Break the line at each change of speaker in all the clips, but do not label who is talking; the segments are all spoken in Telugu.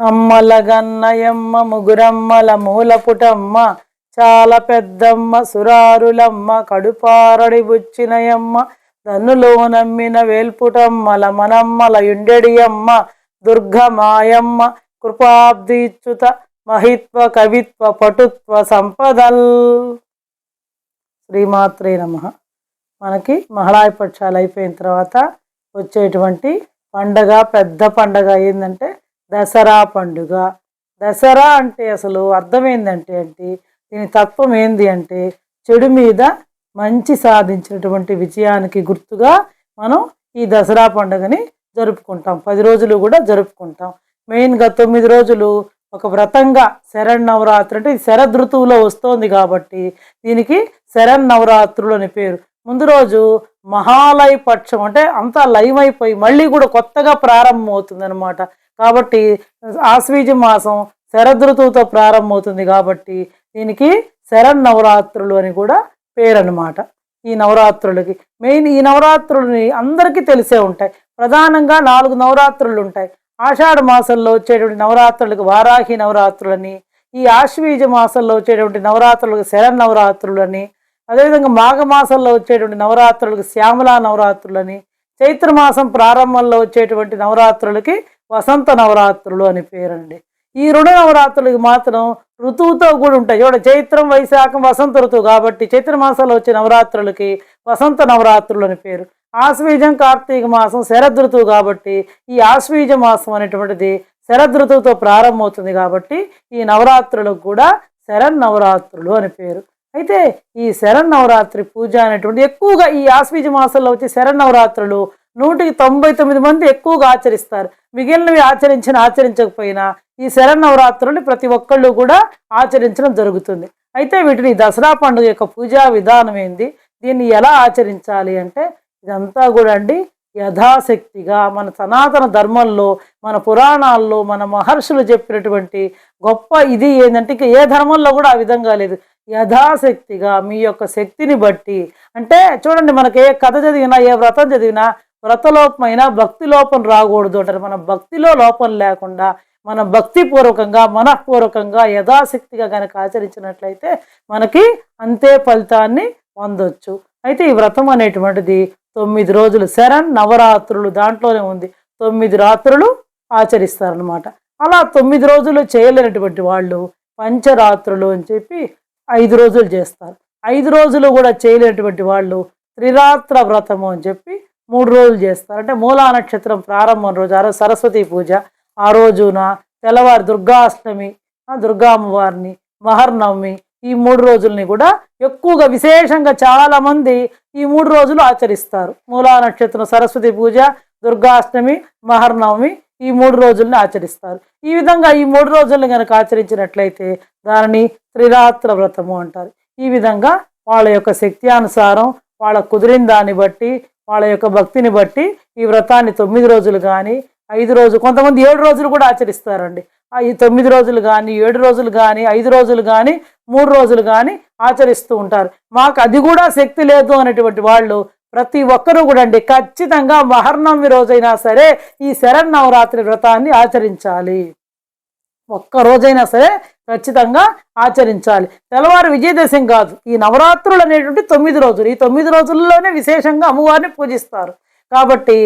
అమ్మల గన్నయమ్మ ముగురమ్మల మూలపుటమ్మ చాలా పెద్దమ్మ సురారులమ్మ కడుపారడి బుచ్చినయమ్మ దన్నులో నమ్మిన వేల్పుటమ్మల మనమ్మల యుండెడియమ్మ దుర్గ మాయమ్మ కృపాబ్దిచ్యుత మహిత్వ కవిత్వ పటుత్వ సంపదల్. శ్రీమాత్రే నమ. మనకి మహళాయపక్షాలు అయిపోయిన తర్వాత వచ్చేటువంటి పండగ పెద్ద పండగ ఏంటంటే దసరా పండుగ. దసరా అంటే అసలు అర్థం ఏంటంటే అంటే దీని తత్వం ఏంది అంటే చెడు మీద మంచి సాధించినటువంటి విజయానికి గుర్తుగా మనం ఈ దసరా పండుగని జరుపుకుంటాం. పది రోజులు కూడా జరుపుకుంటాం. మెయిన్గా తొమ్మిది రోజులు ఒక వ్రతంగా శరణ్నవరాత్రి అంటే ఇది శరదృతువులో వస్తోంది కాబట్టి దీనికి శరణ్ నవరాత్రులు అని పేరు. ముందు రోజు మహాలయ పక్షం అంటే అంతా లైవ్ అయిపోయి మళ్ళీ కూడా కొత్తగా ప్రారంభం అవుతుంది అనమాట కాబట్టి ఆశ్వీజ మాసం శరదృతువుతో ప్రారంభమవుతుంది కాబట్టి దీనికి శరణ్ నవరాత్రులు అని కూడా పేరన్నమాట. ఈ నవరాత్రులకి మెయిన్ ఈ నవరాత్రులని అందరికీ తెలిసే ఉంటాయి. ప్రధానంగా నాలుగు నవరాత్రులు ఉంటాయి. ఆషాఢ మాసంలో వచ్చేటువంటి నవరాత్రులకు వారాహి నవరాత్రులని ఈ ఆశ్వీజ మాసంలో వచ్చేటువంటి నవరాత్రులకు శరణ్ నవరాత్రులని అదేవిధంగా మాఘమాసంలో వచ్చేటువంటి నవరాత్రులకు శ్యామలా నవరాత్రులని చైత్రమాసం ప్రారంభంలో వచ్చేటువంటి నవరాత్రులకి వసంత నవరాత్రులు అని పేరండి. ఈ రుణ నవరాత్రులకి మాత్రం ఋతువుతో కూడా ఉంటాయి. చూడ చైత్రం వైశాఖం వసంత ఋతువు కాబట్టి చైత్ర మాసంలో వచ్చే నవరాత్రులకి వసంత నవరాత్రులు అని పేరు. ఆశ్వీజం కార్తీక మాసం శరదృతువు కాబట్టి ఈ ఆశ్వీజ మాసం అనేటువంటిది శరదృతువుతో ప్రారంభమవుతుంది కాబట్టి ఈ నవరాత్రులకు కూడా శరణ్ నవరాత్రులు అని పేరు. అయితే ఈ శరణ్ నవరాత్రి పూజ అనేటువంటి ఎక్కువగా ఈ ఆశ్వీజ మాసంలో వచ్చే శరణ్ నవరాత్రులు నూటికి తొంభై తొమ్మిది మంది ఎక్కువగా ఆచరిస్తారు. మిగిలినవి ఆచరించిన ఆచరించకపోయినా ఈ శరణ్ ప్రతి ఒక్కళ్ళు కూడా ఆచరించడం జరుగుతుంది. అయితే వీటిని దసరా పండుగ యొక్క పూజా విధానం ఏంది? దీన్ని ఎలా ఆచరించాలి అంటే ఇదంతా కూడా అండి యథాశక్తిగా మన సనాతన ధర్మంలో మన పురాణాల్లో మన మహర్షులు చెప్పినటువంటి గొప్ప ఇది ఏంటంటే ఇంకా ఏ ధర్మంలో కూడా ఆ విధంగా లేదు. యథాశక్తిగా మీ యొక్క శక్తిని బట్టి అంటే చూడండి మనకి ఏ కథ చదివినా ఏ వ్రతం చదివినా వ్రతలోపమైన భక్తి లోపం రాకూడదు అంటారు. మన భక్తిలో లోపం లేకుండా మన భక్తిపూర్వకంగా మనఃపూర్వకంగా యథాశక్తిగా కనుక ఆచరించినట్లయితే మనకి అంతే ఫలితాన్ని పొందొచ్చు. అయితే ఈ వ్రతం అనేటువంటిది తొమ్మిది రోజులు శరణ్ నవరాత్రులు దాంట్లోనే ఉంది. తొమ్మిది రాత్రులు ఆచరిస్తారనమాట అలా తొమ్మిది రోజులు చేయలేనటువంటి వాళ్ళు పంచరాత్రులు అని చెప్పి ఐదు రోజులు చేస్తారు. ఐదు రోజులు కూడా చేయలేనటువంటి వాళ్ళు త్రిరాత్ర వ్రతము అని చెప్పి మూడు రోజులు చేస్తారు. అంటే మూలా నక్షత్రం ప్రారంభం రోజు ఆ రోజు సరస్వతి పూజ ఆ రోజున తెల్లవారి దుర్గాష్టమి దుర్గా అమ్మవారిని మహర్నవమి ఈ మూడు రోజుల్ని కూడా ఎక్కువగా విశేషంగా చాలామంది ఈ మూడు రోజులు ఆచరిస్తారు. మూలా నక్షత్రం సరస్వతి పూజ దుర్గాష్టమి మహర్నవమి ఈ మూడు రోజుల్ని ఆచరిస్తారు. ఈ విధంగా ఈ మూడు రోజుల్ని కనుక ఆచరించినట్లయితే దానిని త్రిరాత్ర వ్రతము అంటారు. ఈ విధంగా వాళ్ళ యొక్క శక్తి అనుసారం వాళ్ళ కుదిరిన దాన్ని బట్టి వాళ్ళ యొక్క భక్తిని బట్టి ఈ వ్రతాన్ని తొమ్మిది రోజులు కానీ ఐదు రోజులు కొంతమంది ఏడు రోజులు కూడా ఆచరిస్తారండి. ఆ ఈ తొమ్మిది రోజులు కానీ ఏడు రోజులు కానీ ఐదు రోజులు కానీ మూడు రోజులు కానీ ఆచరిస్తూ ఉంటారు. మాకు అది కూడా శక్తి లేదు అనేటువంటి వాళ్ళు ప్రతి ఒక్కరూ కూడా అండి ఖచ్చితంగా మహర్నవమి రోజైనా సరే ఈ శరన్నవరాత్రి వ్రతాన్ని ఆచరించాలి. ఒక్క రోజైనా సరే ఖచ్చితంగా ఆచరించాలి. తెల్లవారు విజయదశమి కాదు. ఈ నవరాత్రులు అనేటువంటి తొమ్మిది రోజులు. ఈ తొమ్మిది రోజుల్లోనే విశేషంగా అమ్మవారిని పూజిస్తారు. కాబట్టి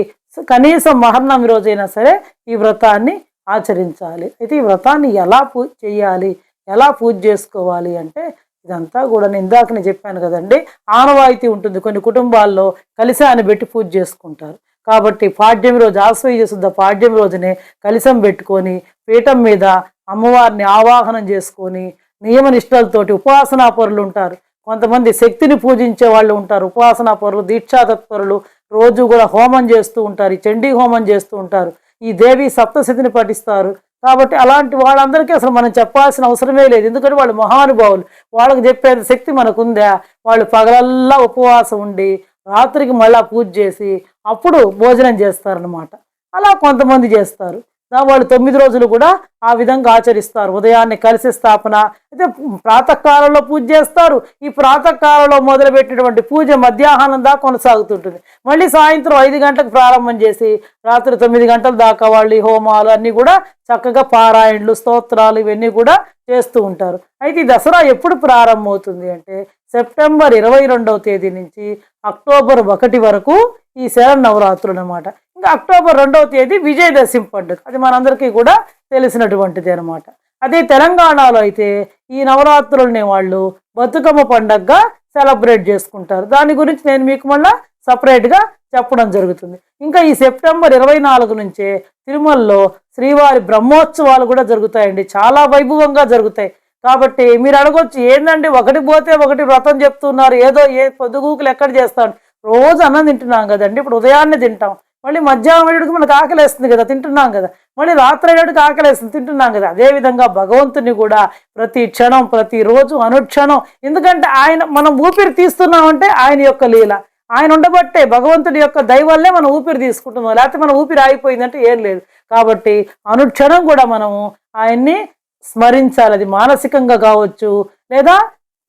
కనీసం మహర్నమి రోజైనా సరే ఈ వ్రతాన్ని ఆచరించాలి. అయితే ఈ వ్రతాన్ని ఎలా పూ చేయాలి? ఎలా పూజ చేసుకోవాలి అంటే ఇదంతా కూడా నేను ఇందాక నేను చెప్పాను కదండి. ఆనవాయితీ ఉంటుంది. కొన్ని కుటుంబాల్లో కలిశాన్ని పెట్టి పూజ చేసుకుంటారు. కాబట్టి పాడ్యమి రోజు ఆశ్వయుజ శుద్ధ పాడ్యం రోజునే కలిసం పెట్టుకొని పీఠం మీద అమ్మవారిని ఆవాహనం చేసుకొని నియమ నిష్టలతోటి ఉపాసనా పరులు ఉంటారు. కొంతమంది శక్తిని పూజించే వాళ్ళు ఉంటారు. ఉపాసనా పరులు దీక్షా తత్పరులు రోజు కూడా హోమం చేస్తూ ఉంటారు. ఈ చండీ హోమం చేస్తూ ఉంటారు. ఈ దేవి సప్తశతిని పఠిస్తారు. కాబట్టి అలాంటి వాళ్ళందరికీ అసలు మనం చెప్పాల్సిన అవసరమే లేదు. ఎందుకంటే వాళ్ళు మహానుభావులు. వాళ్ళకి చెప్పేది శక్తి మనకు ఉందా వాళ్ళు పగలల్లా ఉపవాసం ఉండి రాత్రికి మళ్ళా పూజ చేసి అప్పుడు భోజనం చేస్తారనమాట అలా కొంతమంది చేస్తారు. వాళ్ళు తొమ్మిది రోజులు కూడా ఆ విధంగా ఆచరిస్తారు. ఉదయాన్నే కలిసి స్థాపన అయితే ప్రాతకాలంలో పూజ చేస్తారు. ఈ ప్రాతకాలంలో మొదలుపెట్టినటువంటి పూజ మధ్యాహ్నం దాకా కొనసాగుతుంటుంది. మళ్ళీ సాయంత్రం ఐదు గంటలకు ప్రారంభం చేసి రాత్రి తొమ్మిది గంటల దాకా వాళ్ళు ఈ హోమాలు అన్నీ కూడా చక్కగా పారాయణలు స్తోత్రాలు ఇవన్నీ కూడా చేస్తూ ఉంటారు. అయితే ఈ దసరా ఎప్పుడు ప్రారంభమవుతుంది అంటే సెప్టెంబర్ ఇరవై రెండవ తేదీ నుంచి అక్టోబర్ ఒకటి వరకు ఈ శరణ్ నవరాత్రులు అన్నమాట. ఇంకా అక్టోబర్ రెండవ తేదీ విజయదశమి పండుగ. అది మనందరికీ కూడా తెలిసినటువంటిది అనమాట అదే తెలంగాణలో అయితే ఈ నవరాత్రులనే వాళ్ళు బతుకమ్మ పండగగా సెలబ్రేట్ చేసుకుంటారు. దాని గురించి నేను మీకు మళ్ళా సపరేట్గా చెప్పడం జరుగుతుంది. ఇంకా ఈ సెప్టెంబర్ ఇరవై నాలుగు నుంచే తిరుమలలో శ్రీవారి బ్రహ్మోత్సవాలు కూడా జరుగుతాయండి. చాలా వైభవంగా జరుగుతాయి. కాబట్టి మీరు అడగొచ్చు ఏందండి? ఒకటి పోతే ఒకటి వ్రతం చెప్తున్నారు. ఏదో ఏ పొద్దుగూకులు ఎక్కడ చేస్తాం? రోజు అన్నం తింటున్నాం కదండి. ఇప్పుడు ఉదయాన్నే తింటాం. మళ్ళీ మధ్యాహ్నం అయ్యేటికి మనకు ఆకలేస్తుంది కదా తింటున్నాం కదా. మళ్ళీ రాత్రి అయ్యేటికి ఆకలేస్తుంది తింటున్నాం కదా. అదేవిధంగా భగవంతుని కూడా ప్రతి క్షణం ప్రతిరోజు అనుక్షణం ఎందుకంటే ఆయన మనం ఊపిరి తీస్తున్నామంటే ఆయన యొక్క లీల. ఆయన ఉండబట్టే భగవంతుడి యొక్క దయవల్లే మనం ఊపిరి తీసుకుంటున్నాం. లేకపోతే మనం ఊపిరి ఆగిపోయిందంటే ఏం లేదు. కాబట్టి అనుక్షణం కూడా మనము ఆయన్ని స్మరించాలి. అది మానసికంగా కావచ్చు లేదా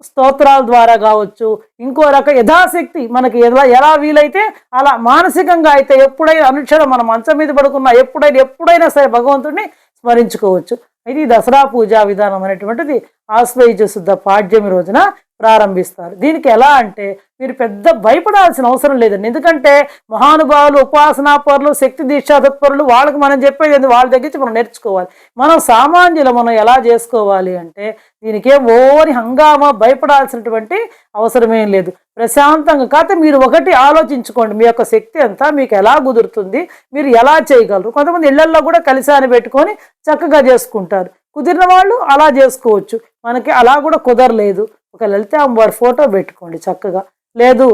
స్తోత్రాల ద్వారా కావచ్చు. ఇంకో రక యథాశక్తి మనకి ఎలా ఎలా వీలైతే అలా మానసికంగా అయితే ఎప్పుడైనా అనుక్షణం మనం మంచం మీద పడుకున్నా ఎప్పుడైనా ఎప్పుడైనా సరే భగవంతుడిని స్మరించుకోవచ్చు. అయితే ఈ దసరా పూజా విధానం అనేటువంటిది ఆశ్వయుజ శుద్ధ పాడ్యమి రోజున ప్రారంభిస్తారు. దీనికి ఎలా అంటే మీరు పెద్ద భయపడాల్సిన అవసరం లేదండి. ఎందుకంటే మహానుభావులు ఉపాసనా పరులు శక్తి దీక్షా తత్పరులు వాళ్ళకి మనం చెప్పేది వాళ్ళ దగ్గర నుంచి మనం నేర్చుకోవాలి. మనం సామాన్యులు మనం ఎలా చేసుకోవాలి అంటే దీనికే ఓని హంగామా భయపడాల్సినటువంటి అవసరమేం లేదు. ప్రశాంతంగా కాకపోతే మీరు ఒకటి ఆలోచించుకోండి. మీ యొక్క శక్తి అంతా మీకు ఎలా కుదురుతుంది? మీరు ఎలా చేయగలరు? కొంతమంది ఇళ్ళల్లో కూడా కలిసాని పెట్టుకొని చక్కగా చేసుకుంటారు. కుదిరిన వాళ్ళు అలా చేసుకోవచ్చు. మనకి అలా కూడా కుదరలేదు. ఒక లలిత అమ్మవారి ఫోటో పెట్టుకోండి చక్కగా. లేదు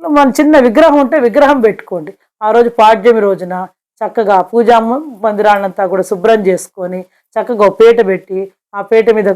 మన చిన్న విగ్రహం ఉంటే విగ్రహం పెట్టుకోండి. ఆ రోజు పాడ్యమి రోజున చక్కగా పూజా మందిరాన్నంతా కూడా శుభ్రం చేసుకొని చక్కగా ఒక పీట పెట్టి ఆ పీట మీద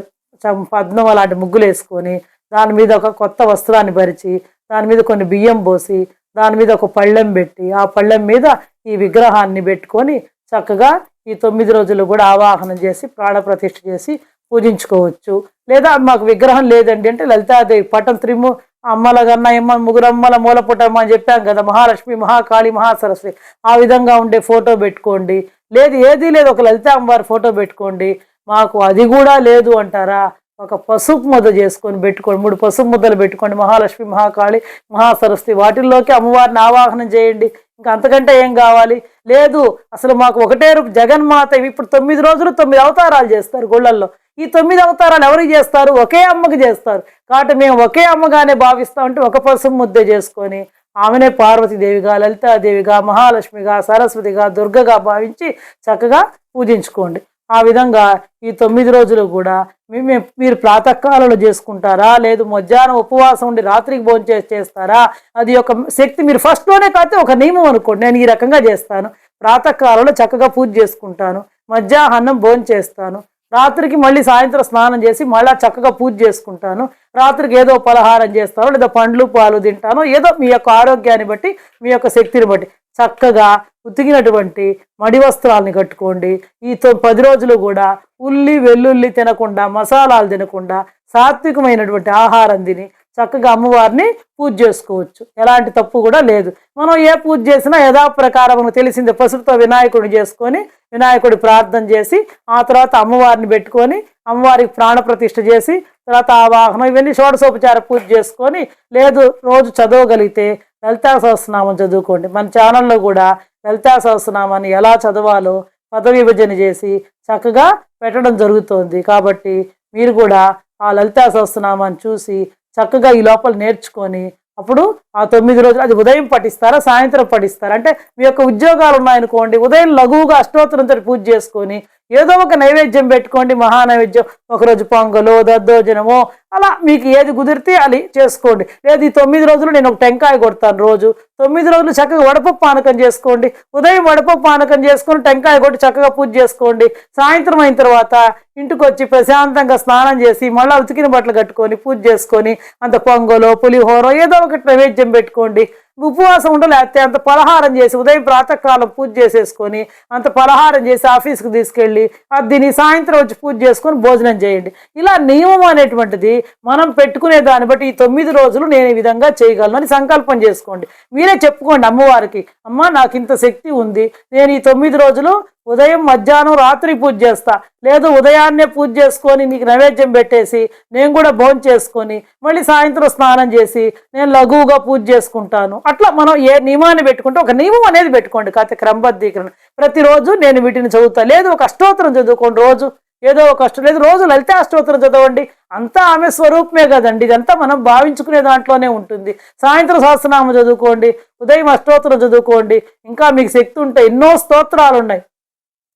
పద్మం అలాంటి ముగ్గులు వేసుకొని దాని మీద ఒక కొత్త వస్త్రాన్ని పరిచి దాని మీద కొన్ని బియ్యం పోసి దాని మీద ఒక పళ్ళెం పెట్టి ఆ పళ్ళెం మీద ఈ విగ్రహాన్ని పెట్టుకొని చక్కగా ఈ తొమ్మిది రోజులు కూడా ఆవాహనం చేసి ప్రాణప్రతిష్ఠ చేసి పూజించుకోవచ్చు. లేదా మాకు విగ్రహం లేదండి అంటే లలితాదేవి పటం త్రిము అమ్మల కన్నా ఎమ్మ ముగ్గురమ్మల మూలపుటమ్మ అని చెప్పాం కదా మహాలక్ష్మి మహాకాళి మహాసరస్వతి. ఆ విధంగా ఉండే ఫోటో పెట్టుకోండి. లేదు ఏది లేదు ఒక లలిత అమ్మవారి ఫోటో పెట్టుకోండి. మాకు అది కూడా లేదు అంటారా? ఒక పసుపు ముద్ద చేసుకొని పెట్టుకోండి. మూడు పసుపు ముద్దలు పెట్టుకోండి. మహాలక్ష్మి మహాకాళి మహాసరస్వతి వాటిల్లోకి అమ్మవారిని ఆవాహనం చేయండి. ఇంకా అంతకంటే ఏం కావాలి? లేదు అసలు మాకు ఒకటే రూపు జగన్మాత ఇప్పుడు తొమ్మిది రోజులు తొమ్మిది అవతారాలు చేస్తారు గుళ్ళల్లో. ఈ తొమ్మిది అవతారాలు ఎవరికి చేస్తారు? ఒకే అమ్మకి చేస్తారు. కాబట్టి మేము ఒకే అమ్మగానే భావిస్తామంటే ఒక పసుపు ముద్ద చేసుకొని ఆమెనే పార్వతీదేవిగా లలితాదేవిగా మహాలక్ష్మిగా సరస్వతిగా దుర్గగా భావించి చక్కగా పూజించుకోండి. ఆ విధంగా ఈ తొమ్మిది రోజులు కూడా మేమే మీరు ప్రాతకాలంలో చేసుకుంటారా? లేదు మధ్యాహ్నం ఉపవాసం ఉండి రాత్రికి భోంచే చేస్తారా? అది ఒక శక్తి మీరు ఫస్ట్లోనే కాకపోతే ఒక నియమం అనుకోండి. నేను ఈ రకంగా చేస్తాను. ప్రాతకాలంలో చక్కగా పూజ చేసుకుంటాను. మధ్యాహ్నం భోంచేస్తాను రాత్రికి మళ్ళీ సాయంత్రం స్నానం చేసి మళ్ళీ చక్కగా పూజ చేసుకుంటాను. రాత్రికి ఏదో పలహారం చేస్తాను లేదా పండ్లు పాలు తింటాను. ఏదో మీ యొక్క ఆరోగ్యాన్ని బట్టి మీ యొక్క శక్తిని బట్టి చక్కగా ఉతికినటువంటి మడి వస్త్రాలని కట్టుకోండి. ఈ తొ- పది రోజులు కూడా ఉల్లి వెల్లుల్లి తినకుండా మసాలాలు తినకుండా సాత్వికమైనటువంటి ఆహారం తిని చక్కగా అమ్మవారిని పూజ చేసుకోవచ్చు. ఎలాంటి తప్పు కూడా లేదు. మనం ఏ పూజ చేసినా యథాప్రకారం మనకు తెలిసిందే పసుపుతో వినాయకుడిని చేసుకొని వినాయకుడి ప్రార్థన చేసి ఆ తర్వాత అమ్మవారిని పెట్టుకొని అమ్మవారికి ప్రాణప్రతిష్ఠ చేసి తర్వాత ఆ వాహనం ఇవన్నీ షోడశోపచార పూజ చేసుకొని లేదు రోజు చదవగలిగితే లలితా సహస్రనామం చదువుకోండి. మన ఛానల్లో కూడా లలితా సహస్రనామాన్ని ఎలా చదవాలో పద విభజన చేసి చక్కగా పెట్టడం జరుగుతోంది. కాబట్టి మీరు కూడా ఆ లలితా సహస్రనామాన్ని చూసి చక్కగా ఈ లోపల నేర్చుకొని అప్పుడు ఆ తొమ్మిది రోజులు అది ఉదయం పఠిస్తారా సాయంత్రం పఠిస్తారా? అంటే మీ యొక్క ఉద్యోగాలు ఉన్నాయనుకోండి ఉదయం లఘువుగా అష్టోత్తరంతో పూజ చేసుకొని ఏదో ఒక నైవేద్యం పెట్టుకోండి మహానైవేద్యం. ఒకరోజు పొంగలో దద్దోజనమో అలా మీకు ఏది కుదిరితే అది చేసుకోండి. లేదు ఈ తొమ్మిది రోజులు నేను ఒక టెంకాయ కొడతాను రోజు. తొమ్మిది రోజులు చక్కగా వడపప్పు పానకం చేసుకోండి. ఉదయం వడపప్పు పానకం చేసుకొని టెంకాయ కొట్టి చక్కగా పూజ చేసుకోండి. సాయంత్రం అయిన తర్వాత ఇంటికి వచ్చి ప్రశాంతంగా స్నానం చేసి మళ్ళీ ఉతికిన బట్టలు కట్టుకొని పూజ చేసుకొని అంత పొంగలో పులిహోర ఏదో ఒకటి నైవేద్యం పెట్టుకోండి. ఉపవాసం ఉండలేకపోతే అంత పలహారం చేసి ఉదయం ప్రాతకాలం పూజ చేసేసుకొని అంత పలహారం చేసి ఆఫీస్కి తీసుకెళ్ళి అది సాయంత్రం వచ్చి పూజ చేసుకొని భోజనం చేయండి. ఇలా నియమం అనేటువంటిది మనం పెట్టుకునే దాన్ని బట్టి ఈ తొమ్మిది రోజులు నేను ఈ విధంగా చేయగలను అని సంకల్పం చేసుకోండి. మీరే చెప్పుకోండి అమ్మవారికి అమ్మ నాకు ఇంత శక్తి ఉంది. నేను ఈ తొమ్మిది రోజులు ఉదయం మధ్యాహ్నం రాత్రి పూజ చేస్తా. లేదు ఉదయాన్నే పూజ చేసుకొని నీకు నైవేద్యం పెట్టేసి నేను కూడా భోజనం చేసుకొని మళ్ళీ సాయంత్రం స్నానం చేసి నేను లఘువుగా పూజ చేసుకుంటాను. అట్లా మనం ఏ నియమాన్ని పెట్టుకుంటే ఒక నియమం అనేది పెట్టుకోండి. కాకపోతే క్రమబద్ధీకరణ. ప్రతిరోజు నేను వీటిని చదువుతా. లేదు ఒక అష్టోత్తరం చదువుకోండి రోజు. ఏదో ఒక అష్టం లేదు రోజు లలిత అష్టోత్తరం చదవండి. అంతా ఆమె స్వరూపమే కదండి. ఇదంతా మనం భావించుకునే దాంట్లోనే ఉంటుంది. సాయంత్రం సహస్రనామం చదువుకోండి ఉదయం అష్టోత్తరం చదువుకోండి. ఇంకా మీకు శక్తి ఉంటే ఎన్నో స్తోత్రాలు ఉన్నాయి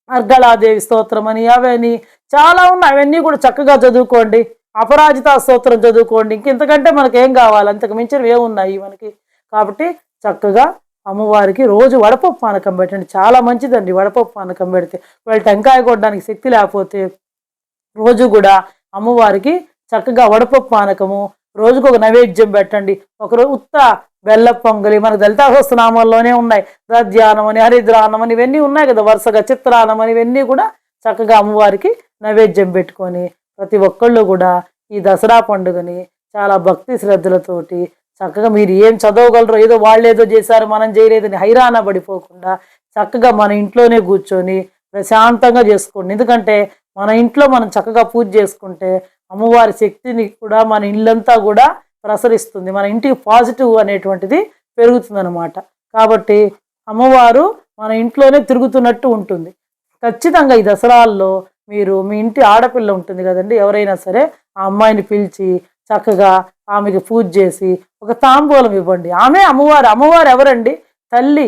అర్గళాదేవి స్తోత్రం అని అవని చాలా ఉన్నాయి. అవన్నీ కూడా చక్కగా చదువుకోండి. అపరాజిత స్తోత్రం చదువుకోండి. ఇంకెంతకంటే మనకి ఏం కావాలి? అంతకు మించినవి ఏమున్నాయి మనకి? కాబట్టి చక్కగా అమ్మవారికి రోజు వడపప్పు పానకం పెట్టండి. చాలా మంచిదండి వడపప్పు పానకం పెడితే. వాళ్ళు టెంకాయ కొట్టడానికి శక్తి లేకపోతే రోజు కూడా అమ్మవారికి చక్కగా వడపప్పు పానకము రోజుకు ఒక నైవేద్యం పెట్టండి. ఒకరోజు ఉత్త బెల్ల పొంగలి మనకు దళిత నామంలోనే ఉన్నాయి. దధ్యానం అని హరిద్రానం అని ఇవన్నీ ఉన్నాయి కదా వరుసగా చిత్రానం అని ఇవన్నీ కూడా చక్కగా అమ్మవారికి నైవేద్యం పెట్టుకొని ప్రతి ఒక్కళ్ళు కూడా ఈ దసరా పండుగని చాలా భక్తి శ్రద్ధలతోటి చక్కగా మీరు ఏం చదవగలరో ఏదో వాళ్ళు ఏదో చేశారు మనం చేయలేదని హైరాణ పడిపోకుండా చక్కగా మన ఇంట్లోనే కూర్చొని ప్రశాంతంగా చేసుకోండి. ఎందుకంటే మన ఇంట్లో మనం చక్కగా పూజ చేసుకుంటే అమ్మవారి శక్తిని కూడా మన ఇల్లంతా కూడా ప్రసరిస్తుంది. మన ఇంటికి పాజిటివ్ అనేటువంటిది పెరుగుతుంది అనమాట కాబట్టి అమ్మవారు మన ఇంట్లోనే తిరుగుతున్నట్టు ఉంటుంది. ఖచ్చితంగా ఈ దసరాల్లో మీరు మీ ఇంటి ఆడపిల్ల ఉంటుంది కదండి ఎవరైనా సరే ఆ అమ్మాయిని పిలిచి చక్కగా ఆమెకి పూజ చేసి ఒక తాంబూలం ఇవ్వండి. ఆమె అమ్మవారు అమ్మవారు ఎవరండి? తల్లి.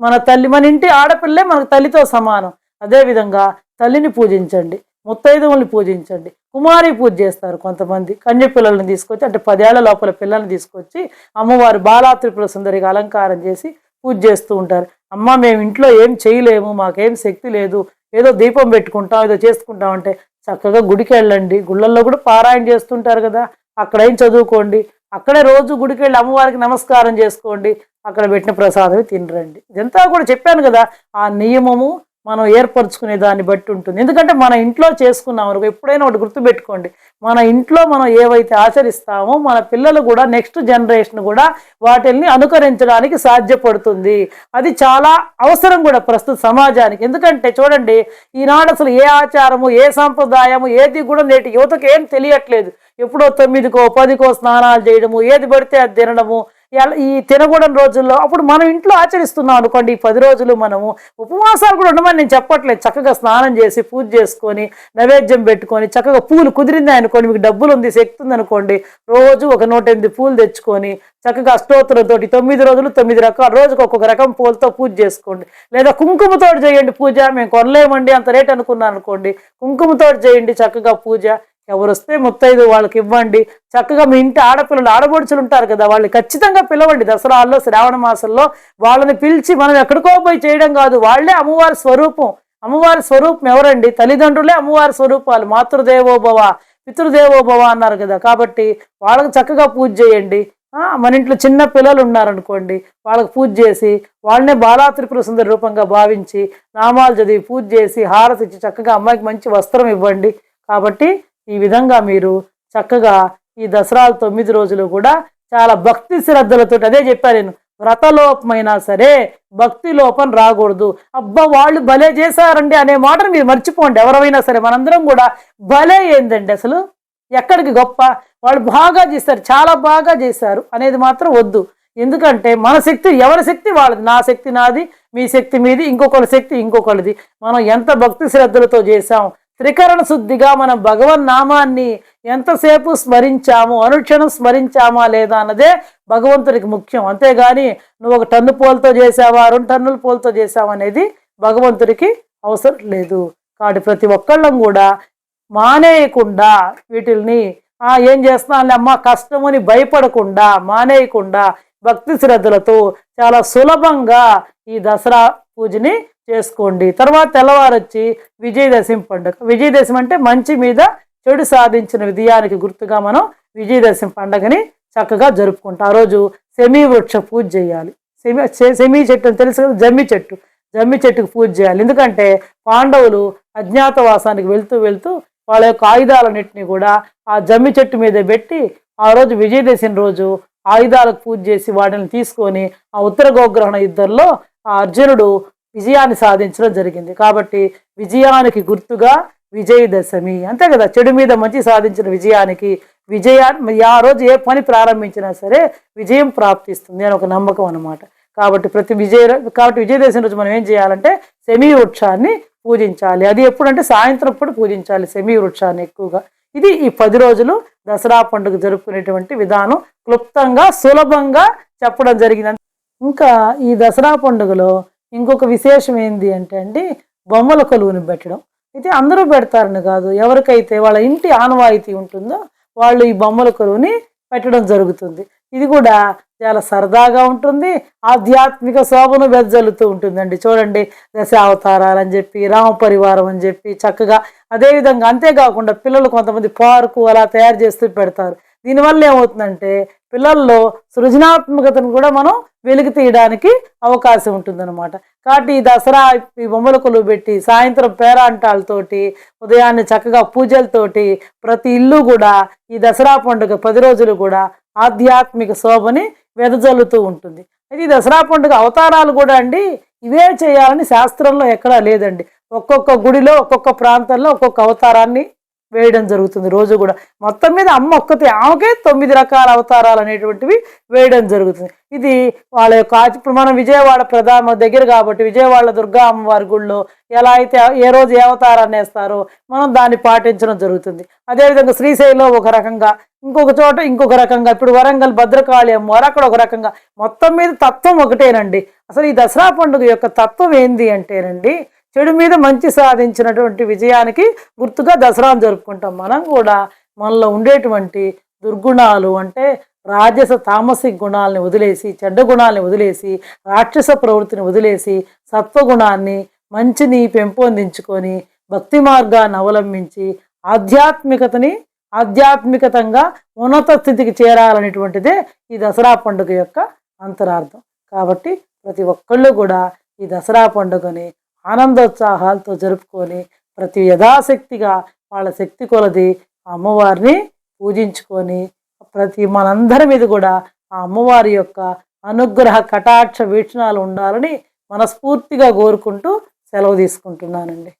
మన తల్లి మన ఇంటి ఆడపిల్లే మనకు తల్లితో సమానం. అదేవిధంగా తల్లిని పూజించండి ముత్తైదువుల్ని పూజించండి. కుమారి పూజ చేస్తారు కొంతమంది. కన్య పిల్లల్ని తీసుకొచ్చి అంటే పదేళ్ళ లోపల పిల్లల్ని తీసుకొచ్చి అమ్మవారు బాలాత్రిపుల సుందరిగా అలంకారం చేసి పూజ చేస్తూ ఉంటారు. అమ్మ మేము ఇంట్లో ఏం చేయలేము మాకేం శక్తి లేదు. ఏదో దీపం పెట్టుకుంటాం ఏదో చేసుకుంటాం అంటే చక్కగా గుడికి వెళ్ళండి గుళ్ళల్లో కూడా పారాయణ చేస్తుంటారు కదా. అక్కడ ఏం చదువుకోండి? అక్కడే రోజు గుడికి వెళ్ళి అమ్మవారికి నమస్కారం చేసుకోండి. అక్కడ పెట్టిన ప్రసాదమే తినరండి. ఇదంతా కూడా చెప్పాను కదా ఆ నియమము మనం ఏర్పరచుకునే దాన్ని బట్టి ఉంటుంది. ఎందుకంటే మన ఇంట్లో చేసుకున్నాం అనుకో ఎప్పుడైనా ఒకటి గుర్తుపెట్టుకోండి. మన ఇంట్లో మనం ఏవైతే ఆచరిస్తామో మన పిల్లలు కూడా నెక్స్ట్ జనరేషన్ కూడా వాటిల్ని అనుకరించడానికి సాధ్యపడుతుంది. అది చాలా అవసరం కూడా ప్రస్తుత సమాజానికి. ఎందుకంటే చూడండి ఈనాడు అసలు ఏ ఆచారము ఏ సంప్రదాయము ఏది కూడా నేటి యువతకు ఏం తెలియట్లేదు. ఎప్పుడో తొమ్మిదికో పదికో స్నానాలు చేయడము ఏది పడితే అది తినడము ఈ తినకూడని రోజుల్లో అప్పుడు మనం ఇంట్లో ఆచరిస్తున్నాం అనుకోండి ఈ పది రోజులు మనము ఉపవాసాలు కూడా ఉండమని నేను చెప్పట్లేదు. చక్కగా స్నానం చేసి పూజ చేసుకొని నైవేద్యం పెట్టుకొని చక్కగా పూలు కుదిరింది అనుకోండి మీకు డబ్బులు ఉంది శక్తి ఉంది అనుకోండి రోజు ఒక నూట ఎనిమిది పూలు తెచ్చుకొని చక్కగా అష్టోత్తరంతో తొమ్మిది రోజులు తొమ్మిది రకాల రోజుకు ఒక్కొక్క రకం పూలతో పూజ చేసుకోండి. లేదా కుంకుమతోటి చేయండి పూజ మేము కొనలేమండి అంత రేట్ అనుకున్నాను అనుకోండి కుంకుమతోటి చేయండి చక్కగా పూజ. ఎవరు వస్తే ముత్తైదు వాళ్ళకి ఇవ్వండి. చక్కగా మీ ఇంటి ఆడపిల్లలు ఆడబడుచులు ఉంటారు కదా వాళ్ళని ఖచ్చితంగా పిలవండి. దసరాల్లో శ్రావణ మాసంలో వాళ్ళని పిలిచి మనం ఎక్కడికో పోయి చేయడం కాదు వాళ్ళే అమ్మవారి స్వరూపం. అమ్మవారి స్వరూపం ఎవరండి? తల్లిదండ్రులే అమ్మవారి స్వరూపాలు. మాతృదేవోభవ పితృదేవోభవ అన్నారు కదా. కాబట్టి వాళ్ళకి చక్కగా పూజ చేయండి. మన ఇంట్లో చిన్న పిల్లలు ఉన్నారనుకోండి వాళ్ళకి పూజ చేసి వాళ్ళనే బాలా త్రిపుర సుందర రూపంగా భావించి నామాలు చదివి పూజ చేసి హారతి ఇచ్చి చక్కగా అమ్మాయికి మంచి వస్త్రం ఇవ్వండి. కాబట్టి ఈ విధంగా మీరు చక్కగా ఈ దసరాలు తొమ్మిది రోజులు కూడా చాలా భక్తి శ్రద్ధలతో అదే చెప్పాను నేను వ్రతలోపమైనా సరే భక్తి లోపం రాకూడదు. అబ్బా వాళ్ళు భలే చేశారండి అనే మాటను మీరు మర్చిపోండి. ఎవరైనా సరే మనందరం కూడా భలే ఏందండి అసలు. ఎక్కడికి గొప్ప? వాళ్ళు బాగా చేస్తారు చాలా బాగా చేశారు అనేది మాత్రం వద్దు. ఎందుకంటే మన శక్తి ఎవరి శక్తి? వాళ్ళది. నా శక్తి నాది మీ శక్తి మీది ఇంకొకరి శక్తి ఇంకొకరిది మనం ఎంత భక్తి శ్రద్ధలతో చేసాం త్రికరణ శుద్ధిగా మనం భగవన్ నామాన్ని ఎంతసేపు స్మరించాము అనుక్షణం స్మరించామా లేదా అన్నదే భగవంతుడికి ముఖ్యం. అంతేగాని నువ్వు ఒక టన్ను పోల్తో చేసావా రెండు టన్నుల పోల్తో చేసావా అనేది భగవంతుడికి అవసరం లేదు. కాబట్టి ప్రతి ఒక్కళ్ళం కూడా మానేయకుండా వీటిల్ని ఏం చేస్తున్నాను అమ్మ కష్టమని భయపడకుండా మానేయకుండా భక్తి శ్రద్ధలతో చాలా సులభంగా ఈ దసరా పూజని చేసుకోండి. తర్వాత తెల్లవారొచ్చి విజయదశమి పండుగ. విజయదశమి అంటే మంచి మీద చెడు సాధించిన విజయానికి గుర్తుగా మనం విజయదశమి పండుగని చక్కగా జరుపుకుంటాం. ఆ రోజు సెమీ వృక్ష పూజ చేయాలి. సెమి సెమీ చెట్టు అని తెలుసు కదా? జమ్మి చెట్టు. జమ్మి చెట్టుకు పూజ చేయాలి. ఎందుకంటే పాండవులు అజ్ఞాతవాసానికి వెళ్తూ వెళ్తూ వాళ్ళ యొక్క ఆయుధాలన్నింటినీ కూడా ఆ జమ్మి చెట్టు మీద పెట్టి ఆ రోజు విజయదశమి రోజు ఆయుధాలకు పూజ చేసి వాటిని తీసుకొని ఆ ఉత్తర గోగ్రహణ యుద్ధంలో ఆ అర్జునుడు విజయాన్ని సాధించడం జరిగింది. కాబట్టి విజయానికి గుర్తుగా విజయదశమి అంతే కదా? చెడు మీద మంచి సాధించిన విజయానికి విజయాన్ని ఆ రోజు ఏ పని ప్రారంభించినా సరే విజయం ప్రాప్తిస్తుంది అని ఒక నమ్మకం అనమాట కాబట్టి ప్రతి విజయ కాబట్టి విజయదశమి రోజు మనం ఏం చేయాలంటే సెమీ వృక్షాన్ని పూజించాలి. అది ఎప్పుడంటే సాయంత్రం పూట పూజించాలి సెమీ వృక్షాన్ని ఎక్కువగా. ఇది ఈ పది రోజులు దసరా పండుగ జరుపుకునేటువంటి విధానం క్లుప్తంగా సులభంగా చెప్పడం జరిగింది. ఇంకా ఈ దసరా పండుగలో ఇంకొక విశేషం ఏంది అంటే అండి బొమ్మల కొలువుని పెట్టడం. అయితే అందరూ పెడతారని కాదు ఎవరికైతే వాళ్ళ ఇంటి ఆనవాయితీ ఉంటుందో వాళ్ళు ఈ బొమ్మల కొలువుని పెట్టడం జరుగుతుంది. ఇది కూడా చాలా సరదాగా ఉంటుంది ఆధ్యాత్మిక శోభను వెదజల్లుతూ ఉంటుందండి. చూడండి దశ అవతారాలు అని చెప్పి రామ పరివారం అని చెప్పి చక్కగా అదేవిధంగా అంతేకాకుండా పిల్లలు కొంతమంది పార్కు అలా తయారు చేస్తూ పెడతారు. దీనివల్ల ఏమవుతుందంటే పిల్లల్లో సృజనాత్మకతను కూడా మనం వెలికి తీయడానికి అవకాశం ఉంటుందన్నమాట. కాబట్టి ఈ దసరా ఈ బొమ్మల కొలువు పెట్టి సాయంత్రం పేరాంటాలతోటి ఉదయాన్నే చక్కగా పూజలతోటి ప్రతి ఇల్లు కూడా ఈ దసరా పండుగ పది రోజులు కూడా ఆధ్యాత్మిక శోభని వెదజల్లుతూ ఉంటుంది. అయితే ఈ దసరా పండుగ అవతారాలు కూడా అండి ఇవే చేయాలని శాస్త్రంలో ఎక్కడా లేదండి. ఒక్కొక్క గుడిలో ఒక్కొక్క ప్రాంతంలో ఒక్కొక్క అవతారాన్ని వేయడం జరుగుతుంది. రోజు కూడా మొత్తం మీద అమ్మ ఒక్కతే ఆమెకే తొమ్మిది రకాల అవతారాలు అనేటువంటివి వేయడం జరుగుతుంది. ఇది వాళ్ళ యొక్క ఇప్పుడు మనం విజయవాడ ప్రధాన దగ్గర కాబట్టి విజయవాడ దుర్గా అమ్మవారి గుళ్ళో ఎలా అయితే ఏ రోజు ఏ అవతారాన్ని వేస్తారో మనం దాన్ని పాటించడం జరుగుతుంది. అదేవిధంగా శ్రీశైలం ఒక రకంగా ఇంకొక చోట ఇంకొక రకంగా ఇప్పుడు వరంగల్ భద్రకాళి అమ్మవారు అక్కడ ఒక రకంగా మొత్తం మీద తత్వం ఒకటేనండి. అసలు ఈ దసరా పండుగ యొక్క తత్వం ఏంది అంటేనండి చెడు మీద మంచి సాధించినటువంటి విజయానికి గుర్తుగా దసరాను జరుపుకుంటాం మనం కూడా. మనలో ఉండేటువంటి దుర్గుణాలు అంటే రాజస తామసిక గుణాలని వదిలేసి చెడ్డ గుణాలని వదిలేసి రాక్షస ప్రవృత్తిని వదిలేసి సత్వగుణాన్ని మంచిని పెంపొందించుకొని భక్తి మార్గాన్ని అవలంబించి ఆధ్యాత్మికతని ఆధ్యాత్మికతంగా ఉన్నత స్థితికి చేరాలనేటువంటిదే ఈ దసరా పండుగ యొక్క అంతరార్థం. కాబట్టి ప్రతి ఒక్కళ్ళు కూడా ఈ దసరా పండుగని ఆనందోత్సాహాలతో జరుపుకొని ప్రతి యథాశక్తిగా వాళ్ళ శక్తి కొలది ఆ అమ్మవారిని పూజించుకొని ప్రతి మనందరి మీద కూడా ఆ అమ్మవారి యొక్క అనుగ్రహ కటాక్ష వీక్షణాలు ఉండాలని మనస్ఫూర్తిగా కోరుకుంటూ సెలవు తీసుకుంటున్నానండి.